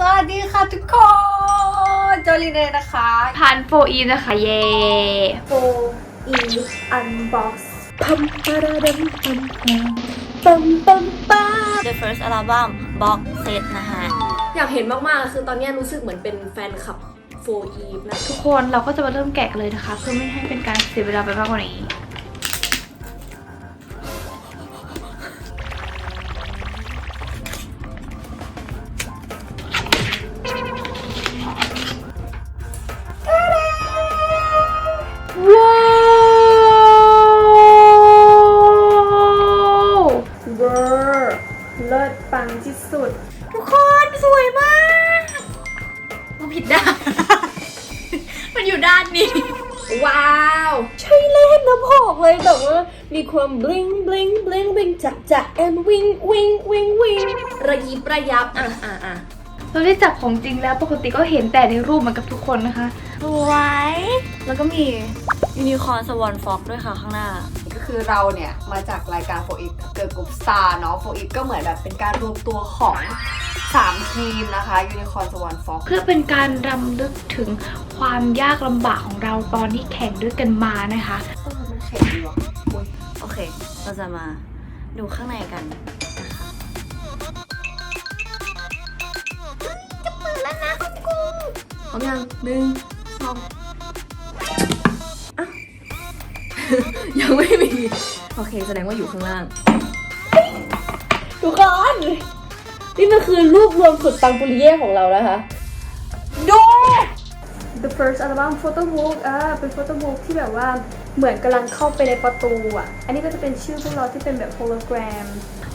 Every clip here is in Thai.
สวัสดีค่ะทุกคนโจลินเองนะคะทานโฟอีนะคะ เย่โฟอีอันบ็อกซ์พัมปาราดัมพัมปัมปัมปัม The First Album Box Set นะคะอยากเห็นมากๆ คือตอนเนี้ยรู้สึกเหมือนเป็นแฟนคลับโฟอีฟนะทุกคนเราก็จะมาเริ่มแกะกันเลยนะคะ เพื่อไม่ให้เป็นการเสียเวลาไปมากกว่านี้ เลิศปังที่สุด ทุกคนสวยมากมันผิดด้าน มันอยู่ด้านนี้ ว้าว ใช่เล่นน้ำหอกเลยแบบว่ามีความบลิงบลิงบลิงบลิงจักจักแอนวิงวิงวิงวิงระยิบระยับ อะอะอะ เราได้จับของจริงแล้วปกติก็เห็นแต่ในรูปเหมือนกับทุกคนนะคะสวยแล้วก็มียูนิคอร์นสวอนฟ็อกด้วยค่ะข้างหน้า ก็คือเราเนี่ย มาจากรายการโฟอีฟเกิร์ลกรุ๊ปสตาร์เนาะโฟอีฟก็เหมือนแบบเป็นการรวมตัวของ 3 ทีมนะคะยูนิคอร์นสวอนฟ็อกเพื่อเป็นการรำลึกถึงความยากลำบากของเราตอนที่แข่งด้วยกันมานะคะเออมันแข็งดีว่ะอุ๊ยโอเค เราจะมาดูข้างในกันนะ พร้อมยังหนึ่งสองอะยังไม่มี โอเค แสดงว่าอยู่ข้างล่าง ทุกคน นี่มันคือรูปรวมสุดปังปุริเย่ของเรานะคะ ดู The first album photo book อ่าเป็น photo book ที่แบบว่าเหมือนกำลังเข้าไปในประตูอะ อันนี้ก็จะเป็นชื่อพวกเราที่เป็นแบบโฮโลแกรม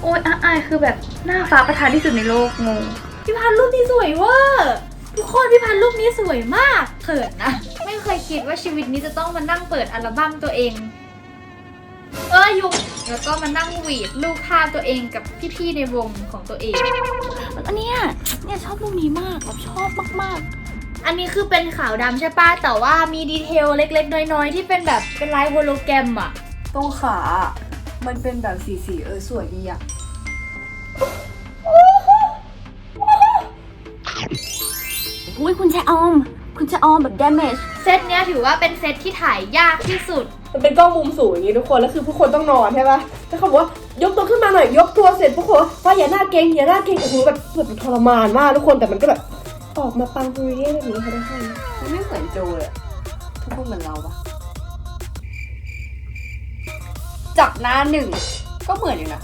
โอ้ยอาอายคือแบบหน้าฟ้าประทานที่สุดในโลกงงพี่พันรูปนี้สวยเวอร์ทุกคน พี่พันรูปนี้สวยมากเขินนะ ไม่เคยคิดว่าชีวิตนี้จะต้องมานั่งเปิดอัลบั้มตัวเอง เออยุงแล้วก็มานั่งหวีดรูปภาพตัวเองกับพี่ๆในวงของตัวเอง อันเนี้ยเนี่ยชอบรูปนี้มากแบบชอบมากอันนี้คือเป็นขาวดำใช่ปะแต่ว่ามีดีเทลเล็ก ๆ น้อยๆ ที่เป็นแบบเป็นลายโฮโลแกรมอะตรงขา มันเป็นแบบสีสีๆเออสวยดีอะ อุ้ยคุณชะออม คุณชะออมแบบ damage เซตเนี้ยถือว่าเป็นเซตที่ถ่ายยากที่สุด มันเป็นกล้องมุมสูงอย่างนี้ทุกคน แล้วคือทุกคนต้องนอนใช่ปะแล้วเขาบอกว่ายกตัวขึ้นมาหน่อย ยกตัวเสร็จพวกคนว่าอย่าหน้าเกรงอย่าหน้าเกรงโอ้โหแบบแบบทรมานมากทุกคน แต่มันก็แบบออกมาปังปุริเย่แบบนี้ค่ะทุกคนมันไม่เหมือนโจเลยอะทุกคนเหมือนเราปะจากหน้าหนึ่งก็เหมือนอยู่นะ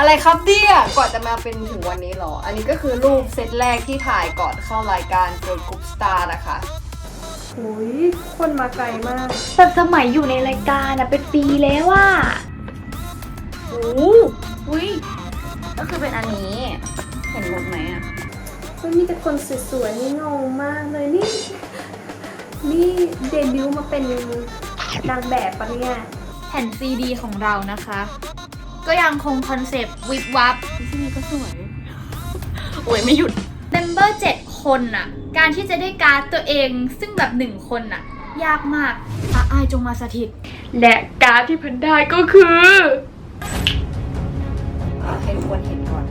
อะไรครับเนี่ยก่อนจะมาเป็นถึงวันนี้เหรอ อันนี้ก็คือรูปเซตแรกที่ถ่ายก่อนเข้ารายการ Girl Group Star นะคะโอ้ยคนมาไกลมากแบบสมัยอยู่ในรายการอะเป็นปีแล้วว่าโอ้อุ้ยก็คือเป็นอันนี้ เห็นหมดไหมอะมันมีแต่คนสวยๆนี่งงมากเลยนี่ นี่เดบิวต์มาเป็นนางแบบปะเนี่ยแผ่นซีดีของเรานะคะ ก็ยังคงคอนเซปต์วิบวับที่นี่ก็สวย โอ้ยไม่หยุดเมมเบอร์7คนน่ะ การที่จะได้การ์ดตัวเองซึ่งแบบหนึ่งคนน่ะ ยากมากอาอายจงมาสถิต และการดที่เพันได้ก็คืออะให้ทุกคนเห็นก่อน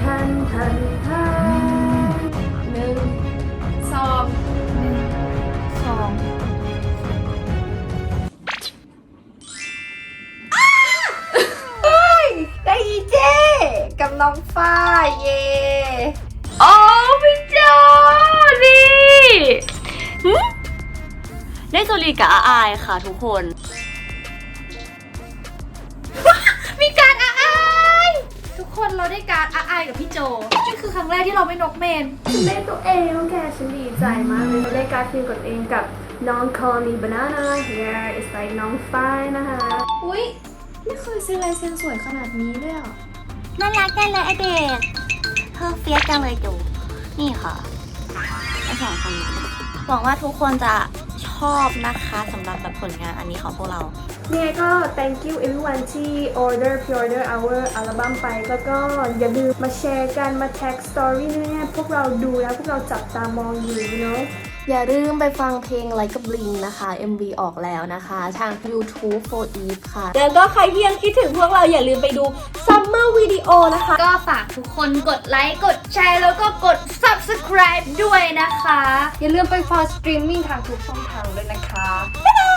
ทันทันทัน น้องฝ้ายเย่โอ้พี่โจนี่ได้โซลีกับอาอายค่ะทุกคน มีการอาอายทุกคนเราได้การ์ดอาอายกับพี่โจนี่คือครั้งแรกที่เราไม่นกเมน เล่นตัวเองน้องแกฉันดีใจมากเลยได้การฟิลกับตัวเองกับน้อง call me banana here is like น้องฝ้ายนะคะ อุ้ยไม่เคยซื้อลายเซ็นสวยขนาดนี้เลยอะ น่ารักจังเลยไอเด็กเธอเฟียสจังเลยจูนี่ค่ะไอสองคนนี้หวังว่าทุกคนจะชอบนะคะสำหรับแบบผลงานอันนี้ของพวกเราเนี่ยก็ thank you everyone ที่ order pre-order our อัลบั้มไปแล้วก็อย่าลืมมาแชร์กันมา tag story เนี่ยพวกเราดูแล้วพวกเราจับตามองอยู่ you know อย่าลืมไปฟังเพลง Like a Bling นะคะ MV ออกแล้วนะคะ ทาง YouTube for Eve ค่ะ แล้วก็ใครที่ยังคิดถึงพวกเราอย่าลืมไปดู Summer Video นะคะ ก็ฝากทุกคนกดไลค์กดแชร์แล้วก็กด subscribe ด้วยนะคะ อย่าลืมไปฟังสตรีมมิ่งทางทุกช่องทางด้วยนะคะ